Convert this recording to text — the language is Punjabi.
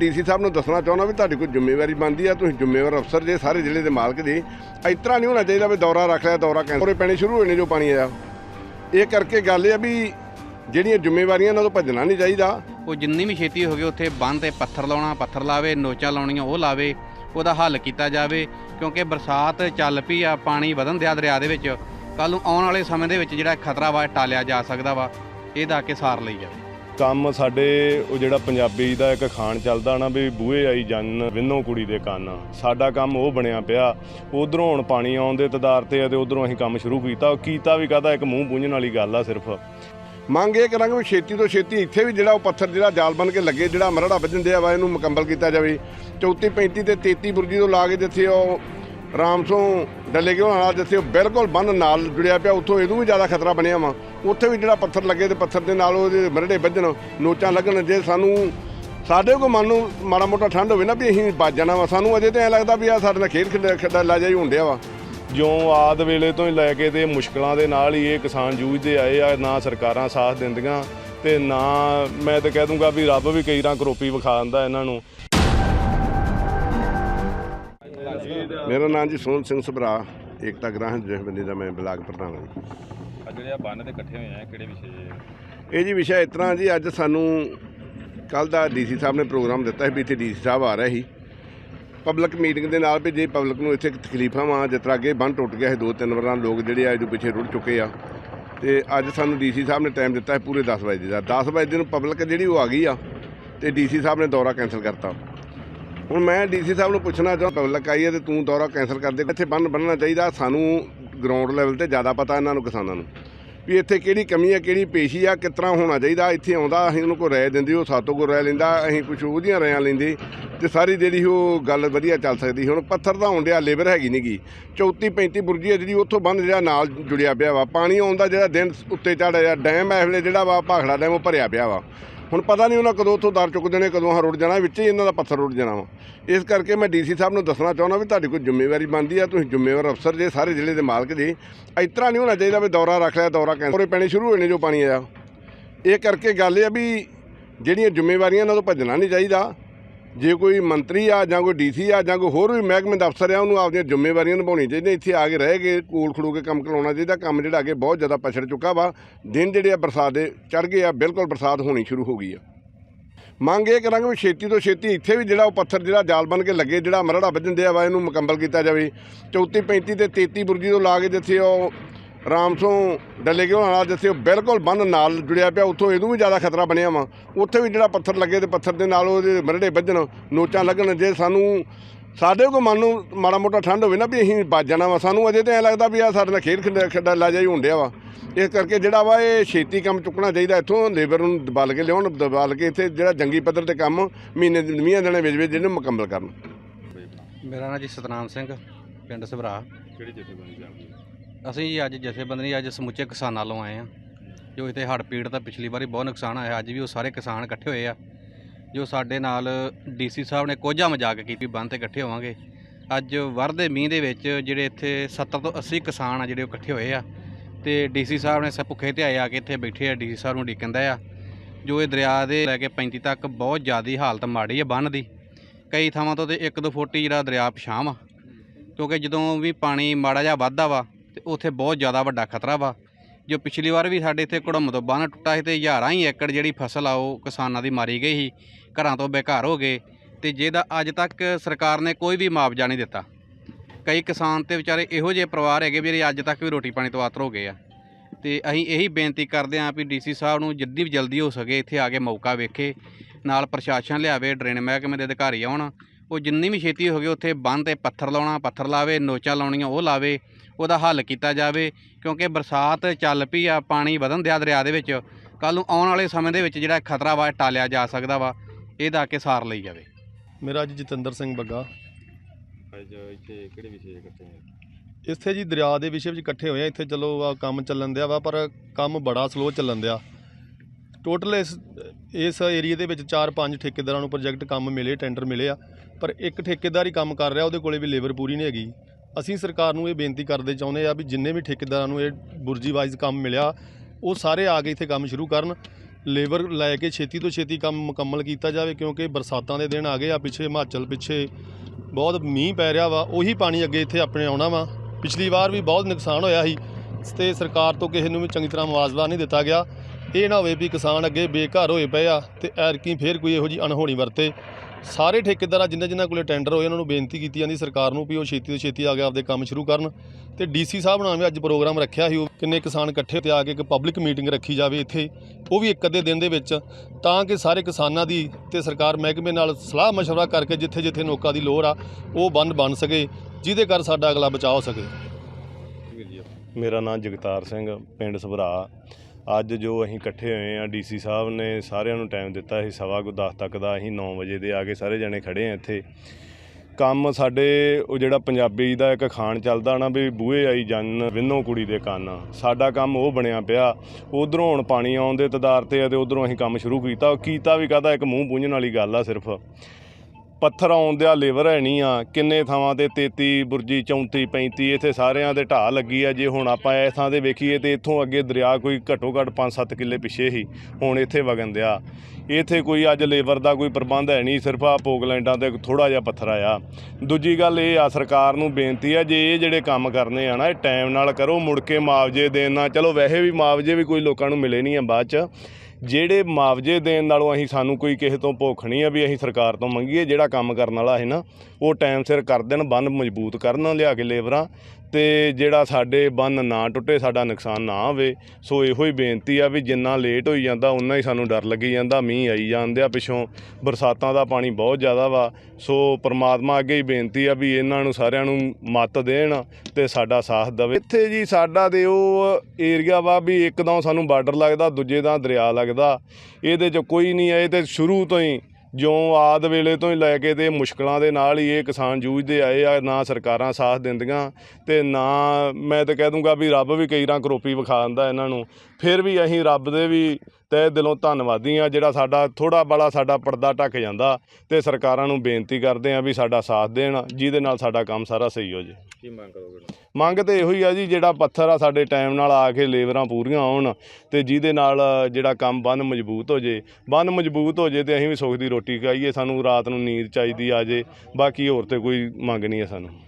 ਡੀਸੀ ਸਾਹਿਬ ਨੂੰ ਦੱਸਣਾ ਚਾਹੁੰਦਾ ਵੀ ਤੁਹਾਡੀ ਕੋਈ ਜ਼ਿੰਮੇਵਾਰੀ ਬਣਦੀ ਆ, ਤੁਸੀਂ ਜ਼ਿੰਮੇਵਾਰ ਅਫਸਰ ਜੇ, ਸਾਰੇ ਜ਼ਿਲ੍ਹੇ ਦੇ ਮਾਲਕ ਜੀ। ਇਸ ਨਹੀਂ ਹੋਣਾ ਚਾਹੀਦਾ ਵੀ ਦੌਰਾ ਰੱਖ ਲਿਆ, ਦੌਰਾ ਕੈਂਸਲ ਪੈਣੇ ਸ਼ੁਰੂ ਹੋਏ ਨੇ ਜੋ ਪਾਣੀ ਆਇਆ। ਇਹ ਕਰਕੇ ਗੱਲ ਇਹ ਆ ਵੀ ਜਿਹੜੀਆਂ ਜ਼ਿੰਮੇਵਾਰੀਆਂ ਇਹਨਾਂ ਤੋਂ ਭੱਜਣਾ ਨਹੀਂ ਚਾਹੀਦਾ। ਉਹ ਜਿੰਨੀ ਵੀ ਛੇਤੀ ਹੋ ਗਈ, ਉੱਥੇ ਬੰਨ ਤੇ ਪੱਥਰ ਲਾਉਣਾ, ਪੱਥਰ ਲਾਵੇ, ਨੋਚਾਂ ਲਾਉਣੀਆਂ, ਉਹ ਲਾਵੇ, ਉਹਦਾ ਹੱਲ ਕੀਤਾ ਜਾਵੇ। ਕਿਉਂਕਿ ਬਰਸਾਤ ਚੱਲ ਪਈ ਆ, ਪਾਣੀ ਵਧਣ ਦਿਆ ਦਰਿਆ ਦੇ ਵਿੱਚ। ਕੱਲ ਨੂੰ ਆਉਣ ਵਾਲੇ ਸਮੇਂ ਦੇ ਵਿੱਚ ਜਿਹੜਾ ਖਤਰਾ ਵਾ ਟਾਲਿਆ ਜਾ ਸਕਦਾ ਵਾ। ਇਹਦਾ ਕਿ ਸਾਰ ਲਈ ਜਾਵੇ। ਕੰਮ ਸਾਡੇ, ਉਹ ਜਿਹੜਾ ਪੰਜਾਬੀ ਦਾ ਇੱਕ ਖਾਣ ਚੱਲਦਾ ਨਾ ਵੀ ਬੂਹੇ ਆਈ ਜਨ ਵਿੰਨੋ ਕੁੜੀ ਦੇ ਕੰਨ। ਸਾਡਾ ਕੰਮ ਉਹ ਬਣਿਆ ਪਿਆ। ਉਧਰੋਂ ਹੁਣ ਪਾਣੀ ਆਉਣ ਦੇ ਤਦਾਰ ਤੇ ਆ ਤੇ ਉਧਰੋਂ ਅਸੀਂ ਕੰਮ ਸ਼ੁਰੂ ਕੀਤਾ। ਕੀਤਾ ਵੀ ਕਾਹਦਾ? ਇੱਕ ਮੂੰਹ ਪੂੰਝਣ ਵਾਲੀ ਗੱਲ ਆ ਸਿਰਫ। ਮੰਗ ਇਹ ਕਰਾਂਗੇ ਵੀ ਛੇਤੀ ਤੋਂ ਛੇਤੀ ਇੱਥੇ ਵੀ ਜਿਹੜਾ ਉਹ ਪੱਥਰ, ਜਿਹੜਾ ਜਾਲ ਬਣ ਕੇ ਲੱਗੇ, ਜਿਹੜਾ ਮਰੜਾ ਵੱਜਣ ਦਿਆ ਵਾ, ਇਹਨੂੰ ਮੁਕੰਮਲ ਕੀਤਾ ਜਾਵੇ। 34 35 ਤੇ 33 ਬੁਰਜੀ ਤੋਂ ਲਾ ਕੇ ਜਿੱਥੇ ਉਹ ਰਾਮਸੋਂ ਡੱਲੇ ਕੇ ਜਿੱਥੇ ਉਹ ਬਿਲਕੁਲ ਬੰਨ ਨਾਲ ਜੁੜਿਆ ਪਿਆ। ਉੱਥੋਂ ਇਹਨੂੰ ਵੀ ਜ਼ਿਆਦਾ ਖਤਰਾ ਬਣਿਆ ਵਾ। ਉੱਥੇ ਵੀ ਜਿਹੜਾ ਪੱਥਰ ਲੱਗੇ ਤੇ ਪੱਥਰ ਦੇ ਨਾਲ ਉਹਦੇ ਮਰੜੇ ਵੱਜਣ, ਨੋਚਾਂ ਲੱਗਣ ਜੇ ਸਾਨੂੰ ਸਾਡੇ ਕੋ ਮਨ ਨੂੰ ਮਾੜਾ ਮੋਟਾ ਠੰਡ ਹੋਵੇ ਨਾ ਵੀ ਅਸੀਂ ਵੱਜ ਜਾਣਾ ਵਾ। ਸਾਨੂੰ ਅਜੇ ਤਾਂ ਐ ਲੱਗਦਾ ਵੀ ਆ ਸਾਡੇ ਨਾਲ ਖੇਡ ਖੇਡ ਖੇਡਾ ਲਾ ਜਾਈ ਹੁੰਦਿਆ ਵਾ। ਜਿਉਂ ਆਦ ਵੇਲੇ ਤੋਂ ਹੀ ਲੈ ਕੇ ਤੇ ਮੁਸ਼ਕਲਾਂ ਦੇ ਨਾਲ ਹੀ ਇਹ ਕਿਸਾਨ ਜੂਝਦੇ ਆਏ ਆ, ਨਾ ਸਰਕਾਰਾਂ ਸਾਥ ਦਿੰਦੀਆਂ ਤੇ ਨਾ ਮੈਂ ਤਾਂ ਕਹਿ ਦੂੰਗਾ ਵੀ ਰੱਬ ਵੀ ਕਈ ਰਾਂ ਕਰੋਪੀ ਵਿਖਾ ਦਿੰਦਾ ਇਹਨਾਂ ਨੂੰ। ਮੇਰਾ ਨਾਮ ਜੀ ਸੋਹਣ ਸਿੰਘ ਸਭਰਾ ਏਕਤਾ ਗ੍ਰਾਹਕ ਜਥੇਬੰਦੀ ਦਾ ਮੈਂ ਬਲਾਕ ਪ੍ਰਧਾਨ ਹਾਂ ਜੀ। ਆ ਜਿਹੜੇ ਆ ਬੰਨ ਤੇ ਇਕੱਠੇ ਹੋਏ ਆ ਕਿਹੜੇ ਵਿਸ਼ੇ ਇਹ ਜੀ ਵਿਸ਼ਾ ਇਸ ਤਰ੍ਹਾਂ ਜੀ ਅੱਜ ਸਾਨੂੰ ਕੱਲ ਦਾ ਡੀਸੀ ਸਾਹਿਬ ਨੇ ਪ੍ਰੋਗਰਾਮ ਦਿੱਤਾ ਸੀ ਵੀ ਇੱਥੇ ਡੀਸੀ ਸਾਹਿਬ ਆ ਰਹੇ ਸੀ। ਪਬਲਿਕ ਮੀਟਿੰਗ ਦੇ ਨਾਲ ਵੀ ਜੇ ਪਬਲਿਕ ਨੂੰ ਇੱਥੇ ਤਕਲੀਫਾਂ ਵਾ ਜਿਸ ਤਰ੍ਹਾਂ ਅੱਗੇ ਬੰਨ ਟੁੱਟ ਗਿਆ ਸੀ ਦੋ ਤਿੰਨ ਵਾਰਾਂ ਲੋਕ ਜਿਹੜੇ ਆ ਇਹਦੇ ਪਿੱਛੇ ਰੁੜ ਚੁੱਕੇ ਆ। ਤੇ ਅੱਜ ਸਾਨੂੰ ਡੀਸੀ ਸਾਹਿਬ ਨੇ ਟਾਈਮ ਦਿੱਤਾ ਹੈ ਪੂਰੇ 10 ਵਜੇ ਦਾ। 10 ਵਜੇ ਨੂੰ ਪਬਲਿਕ ਜਿਹੜੀ ਉਹ ਆ ਗਈ ਆ ਤੇ ਡੀਸੀ ਸਾਹਿਬ ਨੇ ਦੌਰਾ ਕੈਂਸਲ ਕਰਤਾ। ਹੁਣ ਮੈਂ ਡੀਸੀ ਸਾਹਿਬ ਨੂੰ ਪੁੱਛਣਾ ਚਾਹੁੰਦਾ, ਪਬਲਿਕ ਆਈ ਹੈ ਤੇ ਤੂੰ ਦੌਰਾ ਕੈਂਸਲ ਕਰ ਦੇ। ਇੱਥੇ ਬੰਨ ਬੰਨਣਾ ਚਾਹੀਦਾ, ਸਾਨੂੰ ਗਰਾਊਂਡ ਲੈਵਲ ਤੇ ਜ਼ਿਆਦਾ ਪਤਾ ਇਹਨਾਂ ਨੂੰ, ਕਿਸਾਨਾਂ ਨੂੰ। ਵੀ ਇੱਥੇ ਕਿਹੜੀ ਕਮੀ ਹੈ, ਕਿਹੜੀ ਪੇਸ਼ੀ ਆ, ਕਿਸ ਤਰ੍ਹਾਂ ਹੋਣਾ ਚਾਹੀਦਾ, ਇੱਥੇ ਆਉਂਦਾ, ਅਸੀਂ ਉਹਨੂੰ ਕੋਈ ਰਾਏ ਦਿੰਦੇ, ਉਹ ਸਾਤੋਂ ਕੋਈ ਰਾਏ ਲੈਂਦਾ, ਅਸੀਂ ਕੁਝ ਉਹਦੀਆਂ ਰਾਇਆਂ ਲੈਂਦੇ, ਤੇ ਸਾਰੀ ਜਿਹੜੀ ਉਹ ਗੱਲ ਵਧੀਆ ਚੱਲ ਸਕਦੀ। ਹੁਣ ਪੱਥਰ ਦਾ ਹੋਣ ਡਿਆ, ਲੇਬਰ ਹੈਗੀ ਨਹੀਂਗੀ 34 35 ਬੁਰਜੀ ਆ ਜਿਹੜੀ, ਉੱਥੋਂ ਬੰਦ ਜਿਹੜਾ ਨਾਲ ਜੁੜਿਆ ਪਿਆ ਵਾ। ਪਾਣੀ ਆਉਂਦਾ ਜਿਹੜਾ ਦਿਨ ਉੱਤੇ ਚੜ੍ਹ ਰਿਹਾ ਡੈਮ ਇਸ ਵੇਲੇ ਜਿਹੜਾ ਵਾ, ਭਾਖੜਾ ਡੈਮ ਉਹ ਭਰਿਆ ਪਿਆ ਵਾ। ਹੁਣ ਪਤਾ ਨਹੀਂ ਉਹਨਾਂ ਕਦੋਂ ਉੱਥੋਂ ਦਰ ਚੁੱਕਦੇ ਨੇ ਕਦੋਂ ਹਾਂ ਰੁੜ ਜਾਣਾ, ਵਿੱਚ ਹੀ ਇਹਨਾਂ ਦਾ ਪੱਥਰ ਰੁੜ ਜਾਣਾ ਵਾ। ਇਸ ਕਰਕੇ ਮੈਂ ਡੀਸੀ ਸਾਹਿਬ ਨੂੰ ਦੱਸਣਾ ਚਾਹੁੰਦਾ ਵੀ ਤੁਹਾਡੀ ਕੋਈ ਜ਼ਿੰਮੇਵਾਰੀ ਬਣਦੀ ਆ, ਤੁਸੀਂ ਜ਼ਿੰਮੇਵਾਰ ਅਫਸਰ ਜੇ, ਸਾਰੇ ਜ਼ਿਲ੍ਹੇ ਦੇ ਮਾਲਕ ਜੀ। ਇਸ ਤਰ੍ਹਾਂ ਨਹੀਂ ਹੋਣਾ ਚਾਹੀਦਾ ਵੀ ਦੌਰਾ ਰੱਖ ਲਿਆ, ਦੌਰਾ ਕੈਂਸਲ। ਪੈਣੇ ਸ਼ੁਰੂ ਹੋਏ ਨੇ ਜੋ ਪਾਣੀ ਆਇਆ। ਇਹ ਕਰਕੇ ਗੱਲ ਇਹ ਆ ਵੀ ਜਿਹੜੀਆਂ ਜ਼ਿੰਮੇਵਾਰੀਆਂ ਇਹਨਾਂ ਤੋਂ ਭੱਜਣਾ ਨਹੀਂ ਚਾਹੀਦਾ ਜੇ ਕੋਈ ਮੰਤਰੀ ਆ ਜਾਂ ਕੋਈ ਡੀਸੀ ਆ ਜਾਂ ਕੋਈ ਹੋਰ ਵੀ ਮਹਿਕਮੇ ਦਾ ਅਫਸਰ ਆ, ਉਹਨੂੰ ਆਪਦੀਆਂ ਜ਼ਿੰਮੇਵਾਰੀਆਂ ਨਿਭਾਉਣੀਆਂ ਚਾਹੀਦੀਆਂ। ਇੱਥੇ ਆ ਕੇ ਰਹਿ ਕੇ ਕੋਲ ਖੜੋ ਕੇ ਕੰਮ ਕਰਾਉਣਾ ਚਾਹੀਦਾ। ਕੰਮ ਜਿਹੜਾ ਅੱਗੇ ਬਹੁਤ ਜ਼ਿਆਦਾ ਪਛੜ ਚੁੱਕਾ ਵਾ। ਦਿਨ ਜਿਹੜੇ ਆ ਬਰਸਾਤ ਦੇ ਚੜ ਗਏ ਆ, ਬਿਲਕੁਲ ਬਰਸਾਤ ਹੋਣੀ ਸ਼ੁਰੂ ਹੋ ਗਈ ਆ। ਮੰਗ ਇਹ ਕਰਾਂਗੇ ਵੀ ਛੇਤੀ ਤੋਂ ਛੇਤੀ ਇੱਥੇ ਵੀ ਜਿਹੜਾ ਉਹ ਪੱਥਰ, ਜਿਹੜਾ ਜਾਲ ਬਣ ਕੇ ਲੱਗੇ, ਜਿਹੜਾ ਮਰੜਾ ਵੱਜਣ ਦਿਆ ਵਾ, ਇਹਨੂੰ ਮੁਕੰਮਲ ਕੀਤਾ ਜਾਵੇ। 34 35 ਤੇ 33 ਬੁਰਜੀ ਤੋਂ ਲਾ ਕੇ ਜਿੱਥੇ ਉਹ ਰਾਮਸੋਂ ਡੱਲੇ ਕੇ ਨਾਲ ਜਿੱਥੇ ਬਿਲਕੁਲ ਬੰਨ ਨਾਲ ਜੁੜਿਆ ਪਿਆ ਉੱਥੋਂ ਇਹਨੂੰ ਵੀ ਜ਼ਿਆਦਾ ਖਤਰਾ ਬਣਿਆ ਵਾ। ਉੱਥੇ ਵੀ ਜਿਹੜਾ ਪੱਥਰ ਲੱਗੇ ਤੇ ਪੱਥਰ ਦੇ ਨਾਲ ਉਹਦੇ ਮਰੜੇ ਵੱਜਣ ਨੋਚਾਂ ਲੱਗਣ ਜੇ ਸਾਨੂੰ ਸਾਡੇ ਕੋ ਮਨ ਨੂੰ ਮਾੜਾ ਮੋਟਾ ਠੰਡ ਹੋਵੇ ਨਾ ਵੀ ਅਸੀਂ ਬਚ ਜਾਣਾ ਵਾ। ਸਾਨੂੰ ਅਜੇ ਤਾਂ ਐ ਲੱਗਦਾ ਵੀ ਆ ਸਾਡੇ ਨਾਲ ਖੇਡ ਖੇਡ ਖੇਡਾ ਲਾ ਜਾਈ ਹੁੰਦਿਆ ਵਾ। ਇਸ ਕਰਕੇ ਜਿਹੜਾ ਵਾ ਇਹ ਛੇਤੀ ਕੰਮ ਚੁੱਕਣਾ ਚਾਹੀਦਾ ਇੱਥੋਂ ਲੇਬਰ ਨੂੰ ਦਬਾਲ ਕੇ ਲਿਆਉਣ ਦਬਾਲ ਕੇ ਇੱਥੇ ਜਿਹੜਾ ਜੰਗੀ ਪੱਧਰ ਤੇ ਕੰਮ ਮਹੀਨੇ ਦੇ ਮਹੀਨੇ ਦਿਨਾਂ ਵਿੱਚ ਵਿੱਚ ਜਿਹਨੂੰ ਮੁਕੰਮਲ ਕਰਨ। ਮੇਰਾ ਨਾਮ ਜੀ ਸਤਨਾਮ ਸਿੰਘ ਪਿੰਡ ਸਭਰਾ। ਕਿਹੜੀ ਜਥੇਬੰਦੀ ਚੱਲਦੀ ਹੈ? ਅਸੀਂ ਜੀ ਅੱਜ ਜਥੇਬੰਦੀ ਅੱਜ ਸਮੁੱਚੇ ਕਿਸਾਨਾਂ ਵੱਲੋਂ ਆਏ ਆ ਜੋ ਇੱਥੇ ਹੜ੍ਹ ਪੀੜ ਦਾ ਪਿਛਲੀ ਵਾਰੀ ਬਹੁਤ ਨੁਕਸਾਨ ਆਇਆ। ਅੱਜ ਵੀ ਉਹ ਸਾਰੇ ਕਿਸਾਨ ਇਕੱਠੇ ਹੋਏ ਆ। ਜੋ ਸਾਡੇ ਨਾਲ ਡੀਸੀ ਸਾਹਿਬ ਨੇ ਕੋਝਾ ਮਜ਼ਾਕ ਕੀਤੀ ਬੰਦ ਤੇ ਇਕੱਠੇ ਹੋਵਾਂਗੇ। ਅੱਜ ਵਰਦੇ ਮੀਂਹ ਦੇ ਵਿੱਚ ਜਿਹੜੇ ਇੱਥੇ 70 ਤੋਂ 80 ਕਿਸਾਨ ਆ ਜਿਹੜੇ ਉਹ ਇਕੱਠੇ ਹੋਏ ਆ। ਤੇ ਡੀਸੀ ਸਾਹਿਬ ਨੇ ਸ ਭੁੱਖੇ ਤੇ ਆਏ ਆ ਕੇ ਇੱਥੇ ਬੈਠੇ ਆ। ਡੀਸੀ ਸਾਹਿਬ ਨੂੰ ਡੀਕੰਦਾ ਆ। ਜੋ ਇਹ ਦਰਿਆ ਦੇ ਲੈ ਕੇ 35 ਤੱਕ ਬਹੁਤ ਜ਼ਿਆਦੀ ਹਾਲਤ ਮਾੜੀ ਆ ਬੰਨ ਦੀ। ਕਈ ਥਾਵਾਂ ਤੋਂ ਤੇ 1-2 ਫੁੱਟ ਹੀ ਜਿਹੜਾ ਦਰਿਆ ਪਛਾਮ ਆ ਕਿਉਂਕਿ ਜਦੋਂ ਵੀ ਪਾਣੀ ਮਾੜਾ ਜਿਹਾ ਵੱਧਦਾ ਵਾ ਉੱਥੇ ਬਹੁਤ ਜ਼ਿਆਦਾ ਵੱਡਾ ਖਤਰਾ ਵਾ। ਜੋ ਪਿਛਲੀ ਵਾਰ ਵੀ ਸਾਡੇ ਇੱਥੇ ਕੁੜਮ ਤੋਂ ਬੰਨ ਟੁੱਟਾ ਸੀ ਤੇ ਹਜ਼ਾਰਾਂ ਹੀ ਏਕੜ ਜਿਹੜੀ ਫਸਲ ਆ ਉਹ ਕਿਸਾਨਾਂ ਦੀ ਮਾਰੀ ਗਈ ਸੀ। ਘਰਾਂ ਤੋਂ ਬੇਘਰ ਹੋ ਗਏ ਤੇ ਜਿਹਦਾ ਅੱਜ ਤੱਕ ਸਰਕਾਰ ਨੇ ਕੋਈ ਵੀ ਮੁਆਵਜ਼ਾ ਨਹੀਂ ਦਿੱਤਾ। ਕਈ ਕਿਸਾਨ ਤੇ ਵਿਚਾਰੇ ਇਹੋ ਜਿਹੇ ਪਰਿਵਾਰ ਹੈਗੇ ਵੀ ਜਿਹੜੇ ਅੱਜ ਤੱਕ ਵੀ ਰੋਟੀ ਪਾਣੀ ਤੋਂ ਆਤਰ ਹੋ ਗਏ ਆ। ਤੇ ਅਸੀਂ ਇਹੀ ਬੇਨਤੀ ਕਰਦੇ ਆਂ ਵੀ ਡੀਸੀ ਸਾਹਿਬ ਨੂੰ ਜਿੱਦੀ ਵੀ ਜਲਦੀ ਹੋ ਸਕੇ ਇੱਥੇ ਆ ਕੇ ਮੌਕਾ ਵੇਖੇ, ਨਾਲ ਪ੍ਰਸ਼ਾਸਨ ਲਿਆਵੇ, ਡਰੇਨ ਮਹਿਕਮੇ ਦੇ ਅਧਿਕਾਰੀ ਆਉਣ ਉਹ ਜਿੰਨੀ ਵੀ ਛੇਤੀ ਹੋ ਗਈ ਉੱਥੇ ਬੰਨ ਤੇ ਪੱਥਰ ਲਾਉਣਾ ਪੱਥਰ ਲਾਵੇ ਨੋਚਾਂ ਲਾਉਣੀਆਂ ਉਹ ਲਾਵੇ ਉਹਦਾ ਹੱਲ ਕੀਤਾ ਜਾਵੇ ਕਿਉਂਕਿ ਬਰਸਾਤ ਚੱਲ ਪਈ ਆ ਪਾਣੀ ਵਧਣ ਦਿਆ ਦਰਿਆ ਦੇ ਵਿੱਚ ਕੱਲ ਨੂੰ ਆਉਣ ਵਾਲੇ ਸਮੇਂ ਦੇ ਵਿੱਚ ਜਿਹੜਾ ਖਤਰਾ ਵਾ ਇਹ ਟਾਲਿਆ ਜਾ ਸਕਦਾ ਵਾ ਇਹਦਾ ਕਿ ਸਾਰ ਲਈ ਜਾਵੇ। ਮੇਰਾ ਜੀ ਜਤਿੰਦਰ ਸਿੰਘ ਬੱਗਾ। ਅੱਜ ਇੱਥੇ ਕਿਹੜੇ ਵਿਸ਼ੇ ਇਕੱਠੇ ਹੋਏ ਇੱਥੇ ਜੀ ਦਰਿਆ ਦੇ ਵਿਸ਼ੇ ਵਿੱਚ ਇਕੱਠੇ ਹੋਏ ਆ ਇੱਥੇ ਚਲੋ ਆ ਕੰਮ ਚੱਲਣ ਦਿਆ ਵਾ ਪਰ ਕੰਮ ਬੜਾ ਸਲੋ ਚੱਲਣ ਦਿਆ। ਟੋਟਲ ਇਸ ਇਸ ਏਰੀਆ ਦੇ ਵਿੱਚ 4-5 ਠੇਕੇਦਾਰਾਂ ਨੂੰ ਪ੍ਰੋਜੈਕਟ ਕੰਮ ਮਿਲੇ ਟੈਂਡਰ ਮਿਲੇ ਆ। ਪਰ ਇੱਕ ਠੇਕੇਦਾਰ ਹੀ ਕੰਮ ਕਰ ਰਿਹਾ, ਉਹਦੇ ਕੋਲੇ ਵੀ ਲੇਬਰ ਪੂਰੀ ਨਹੀਂ ਹੈਗੀ। ਅਸੀਂ ਸਰਕਾਰ ਨੂੰ ਇਹ ਬੇਨਤੀ ਕਰਦੇ ਚਾਹੁੰਦੇ ਆ ਵੀ ਜਿੰਨੇ ਵੀ ਠੇਕੇਦਾਰਾਂ ਨੂੰ ਇਹ ਬੁਰਜੀ ਵਾਈਜ਼ ਕੰਮ ਮਿਲਿਆ, ਉਹ ਸਾਰੇ ਆ ਕੇ ਇੱਥੇ ਕੰਮ ਸ਼ੁਰੂ ਕਰਨ। ਲੇਬਰ ਲੈ ਕੇ ਛੇਤੀ ਤੋਂ ਛੇਤੀ ਕੰਮ ਮੁਕੰਮਲ ਕੀਤਾ ਜਾਵੇ, ਕਿਉਂਕਿ ਬਰਸਾਤਾਂ ਦੇ ਦਿਨ ਆ ਗਏ ਆ, ਪਿੱਛੇ ਹਿਮਾਚਲ, ਪਿੱਛੇ ਬਹੁਤ ਮੀਂਹ ਪੈ ਰਿਹਾ ਵਾ, ਉਹੀ ਪਾਣੀ ਅੱਗੇ ਇੱਥੇ ਆਪਣੇ ਆਉਣਾ ਵਾ। ਪਿਛਲੀ ਵਾਰ ਵੀ ਬਹੁਤ ਨੁਕਸਾਨ ਹੋਇਆ ਸੀ, ਤੇ ਸਰਕਾਰ ਤੋਂ ਕਿਸੇ ਨੂੰ ਵੀ ਚੰਗੀ ਤਰ੍ਹਾਂ ਮੁਆਵਜ਼ਾ ਨਹੀਂ ਦਿੱਤਾ ਗਿਆ। ਇਹ ਨਾ ਹੋਵੇ ਵੀ ਕਿਸਾਨ ਅੱਗੇ ਬੇਘਰ ਹੋਏ ਪਏ ਆ ਤੇ ਐਰਕੀ ਫੇਰ ਕੋਈ ਇਹੋ ਜੀ ਅਣਹੋਣੀ ਵਰਤੇ। ਸਾਰੇ ਠੇਕੇਦਾਰਾਂ ਜਿੰਨਾ ਜਿੰਨਾ ਕੋਲੇ ਟੈਂਡਰ ਹੋਏ ਉਹਨਾਂ ਨੂੰ ਬੇਨਤੀ ਕੀਤੀ ਜਾਂਦੀ ਸਰਕਾਰ ਨੂੰ ਵੀ ਉਹ ਛੇਤੀ ਤੋਂ ਛੇਤੀ ਆ ਕੇ ਆਪਦੇ ਕੰਮ ਸ਼ੁਰੂ ਕਰਨ। ਤੇ ਡੀਸੀ ਸਾਹਿਬ ਨਾਲ ਵੀ ਅੱਜ ਪ੍ਰੋਗਰਾਮ ਰੱਖਿਆ ਸੀ, ਉਹ ਕਿੰਨੇ ਕਿਸਾਨ ਇਕੱਠੇ ਤੇ ਆ ਕੇ ਇੱਕ ਪਬਲਿਕ ਮੀਟਿੰਗ ਰੱਖੀ ਜਾਵੇ ਇੱਥੇ, ਉਹ ਵੀ ਇੱਕ ਅੱਧੇ ਦਿਨ ਦੇ ਵਿੱਚ। ਤਾਂ ਕਿ ਸਾਰੇ ਕਿਸਾਨਾਂ ਦੀ ਤੇ ਸਰਕਾਰ ਮਹਿਕਮੇ ਨਾਲ ਸਲਾਹ ਮਸ਼ਵਰਾ ਕਰਕੇ ਜਿੱਥੇ ਜਿੱਥੇ ਨੋਕਾਂ ਦੀ ਲੋੜ ਆ, ਉਹ ਬੰਨ ਬਣ ਸਕੇ, ਜਿਹਦੇ ਕਰ ਸਾਡਾ ਅਗਲਾ ਬਚਾਅ ਹੋ ਸਕੇ। ਮੇਰਾ ਨਾਮ ਜਗਤਾਰ ਸਿੰਘ, ਪਿੰਡ ਸਭਰਾ। ਅੱਜ ਜੋ ਅਸੀਂ ਇਕੱਠੇ ਹੋਏ ਆ ਡੀਸੀ ਸਾਹਿਬ ਨੇ ਸਾਰਿਆਂ ਨੂੰ ਟਾਈਮ ਦਿੱਤਾ ਸੀ, ਸਵਾ ਕੁ 10 ਤੱਕ ਦਾ ਅਸੀਂ 9 ਵਜੇ ਦੇ ਆ ਕੇ ਸਾਰੇ ਜਣੇ ਖੜੇ ਆ ਇੱਥੇ। ਕੰਮ ਸਾਡੇ, ਉਹ ਜਿਹੜਾ ਪੰਜਾਬੀ ਦਾ ਇੱਕ ਖਾਣ ਚੱਲਦਾ ਨਾ ਵੀ ਬੂਹੇ ਆਈ ਜਨ ਵਿੰਨੋ ਕੁੜੀ ਦੇ ਕੰਨ। ਸਾਡਾ ਕੰਮ ਉਹ ਬਣਿਆ ਪਿਆ, ਉਧਰੋਂ ਹੁਣ ਪਾਣੀ ਆਉਣ ਦੇ ਤਦਾਰ ਤੇ ਆ ਤੇ ਉਧਰੋਂ ਅਸੀਂ ਕੰਮ ਸ਼ੁਰੂ ਕੀਤਾ। ਕੀਤਾ ਵੀ ਕਾਹਦਾ ਇੱਕ ਮੂੰਹ ਪੂੰਝਣ ਵਾਲੀ ਗੱਲ ਆ ਸਿਰਫ। ਪੱਥਰ ਆਉਣ ਦਿਆ ਲੇਬਰ ਹੈ ਨਹੀਂ ਆ, ਕਿੰਨੇ ਥਾਵਾਂ ਤੇ 33 ਬੁਰਜੀ 34 35 ਇੱਥੇ ਸਾਰਿਆਂ ਦੇ ਢਾਹ ਲੱਗੀ ਆ। ਜੇ ਹੁਣ ਆਪਾਂ ਇਸ ਥਾਂ ਤੇ ਵੇਖੀਏ ਤੇ ਇੱਥੋਂ ਅੱਗੇ ਦਰਿਆ ਕੋਈ ਘੱਟੋ ਘੱਟ 5-7 ਕਿੱਲੇ ਪਿੱਛੇ ਹੀ ਹੁਣ ਇੱਥੇ ਵਗਣ ਦਿਆ। ਇੱਥੇ ਕੋਈ ਅੱਜ ਲੇਬਰ ਦਾ ਕੋਈ ਪ੍ਰਬੰਧ ਹੈ ਨਹੀਂ, ਸਿਰਫ ਆ ਪੋਗਲੈਂਡਾਂ ਤੇ ਥੋੜਾ ਜਿਹਾ ਪੱਥਰ ਆਇਆ। ਦੂਜੀ ਗੱਲ ਇਹ ਆ, ਸਰਕਾਰ ਨੂੰ ਬੇਨਤੀ ਆ, ਜੇ ਇਹ ਜਿਹੜੇ ਕੰਮ ਕਰਨੇ ਆ ਨਾ, ਇਹ ਟਾਈਮ ਨਾਲ ਕਰੋ, ਮੁੜ ਕੇ ਮੁਆਵਜ਼ੇ ਦੇਣ ਨਾਲ। ਚਲੋ ਵੈਸੇ ਵੀ ਮੁਆਵਜ਼ੇ ਵੀ ਕੋਈ ਲੋਕਾਂ ਨੂੰ ਮਿਲੇ ਨਹੀਂ ਆ ਬਾਅਦ ਚ। ਜਿਹੜੇ ਮੁਆਵਜ਼ੇ ਦੇਣ ਨਾਲੋਂ ਅਸੀਂ ਸਾਨੂੰ ਕੋਈ ਕਿਸੇ ਤੋਂ ਭੁੱਖ ਨਹੀਂ ਆ ਵੀ ਅਸੀਂ ਸਰਕਾਰ ਤੋਂ ਮੰਗੀਏ, ਜਿਹੜਾ ਕੰਮ ਕਰਨ ਵਾਲਾ ਹੈ ਨਾ, ਉਹ ਟਾਈਮ ਸਿਰ ਕਰ ਦੇਣ ਬੰਨ ਮਜ਼ਬੂਤ ਕਰਨ, ਲਿਆ ਕੇ ਲੇਬਰਾਂ ਤੇ ਜਿਹੜਾ ਸਾਡੇ ਬੰਨ ਨਾ ਟੁੱਟੇ, ਸਾਡਾ ਨੁਕਸਾਨ ਨਾ ਹੋਵੇ ਸੋ ਇਹੋ ਹੀ ਬੇਨਤੀ ਆ ਵੀ ਜਿੰਨਾ ਲੇਟ ਹੋਈ ਜਾਂਦਾ ਉਨਾ ਹੀ ਸਾਨੂੰ ਡਰ ਲੱਗੀ ਜਾਂਦਾ, ਮੀਂਹ ਆਈ ਜਾਂਦੇ ਆ ਪਿਛੋਂ। ਬਰਸਾਤਾਂ ਦਾ ਪਾਣੀ ਬਹੁਤ ਜ਼ਿਆਦਾ ਵਾ। ਸੋ ਪ੍ਰਮਾਤਮਾ ਅੱਗੇ ਹੀ ਬੇਨਤੀ ਆ ਵੀ ਇਹਨਾਂ ਨੂੰ ਸਾਰਿਆਂ ਨੂੰ ਮੱਤ ਦੇਣ ਤੇ ਸਾਡਾ ਸਾਥ ਦੇਵੇ। ਇੱਥੇ ਜੀ ਸਾਡਾ ਤੇ ਉਹ ਏਰੀਆ ਵਾ ਵੀ ਇੱਕਦਮ ਸਾਨੂੰ ਬਾਰਡਰ ਲੱਗਦਾ, ਦੂਜੇ ਦਾ ਦਰਿਆ ਲੱਗਦਾ। ਇਹਦੇ 'ਚ ਕੋਈ ਨਹੀਂ ਆਏ ਤੇ ਸ਼ੁਰੂ ਤੋਂ ਹੀ ਜਿਉਂ ਆਦ ਵੇਲੇ ਤੋਂ ਹੀ ਲੈ ਕੇ ਤੇ ਮੁਸ਼ਕਲਾਂ ਦੇ ਨਾਲ ਹੀ ਇਹ ਕਿਸਾਨ ਜੂਝਦੇ ਆਏ ਆ ਨਾ ਸਰਕਾਰਾਂ ਸਾਥ ਦਿੰਦੀਆਂ ਤੇ ਨਾ ਮੈਂ ਤਾਂ ਕਹਿ ਦੂੰਗਾ ਵੀ ਰੱਬ ਵੀ ਕਈ ਰਾਂ ਕਰੋਪੀ ਵਿਖਾ ਦਿੰਦਾ ਇਹਨਾਂ ਨੂੰ ਫਿਰ ਵੀ ਅਸੀਂ ਰੱਬ ਦੇ ਵੀ ਤਹਿ ਦਿਲੋਂ ਧੰਨਵਾਦੀ ਆ ਜਿਹੜਾ ਸਾਡਾ ਥੋੜਾ ਬੜਾ ਸਾਡਾ ਪਰਦਾ ਢੱਕ ਜਾਂਦਾ ਤੇ ਸਰਕਾਰਾਂ ਨੂੰ ਬੇਨਤੀ ਕਰਦੇ ਆ ਵੀ ਸਾਡਾ ਸਾਥ ਦੇਣ ਜਿਹਦੇ ਨਾਲ ਸਾਡਾ ਕੰਮ ਸਾਰਾ ਸਹੀ ਹੋ ਜੇ ਕੀ ਮੰਗ ਕਰੋਗੇ? ਮੰਗ ਤੇ ਇਹੋ ਹੀ ਆ ਜੀ ਜਿਹੜਾ ਪੱਥਰ ਆ ਸਾਡੇ ਟਾਈਮ ਨਾਲ ਆ ਕੇ ਲੇਬਰਾਂ ਪੂਰੀਆਂ ਆਉਣ ਤੇ ਜਿਹਦੇ ਨਾਲ ਜਿਹੜਾ ਕੰਮ ਬੰਨ ਮਜ਼ਬੂਤ ਹੋ ਜੇ ਬੰਨ ਮਜ਼ਬੂਤ ਹੋ ਜੇ ਤੇ ਅਸੀਂ ਵੀ ਸੁੱਖ ਦੀ ਰੋਟੀ ਖਾਈਏ, ਸਾਨੂੰ ਰਾਤ ਨੂੰ ਨੀਂਦ ਚਾਹੀਦੀ ਆ ਜੇ, ਬਾਕੀ ਹੋਰ ਤੇ ਕੋਈ ਮੰਗ ਨਹੀਂ ਹੈ ਸਾਨੂੰ।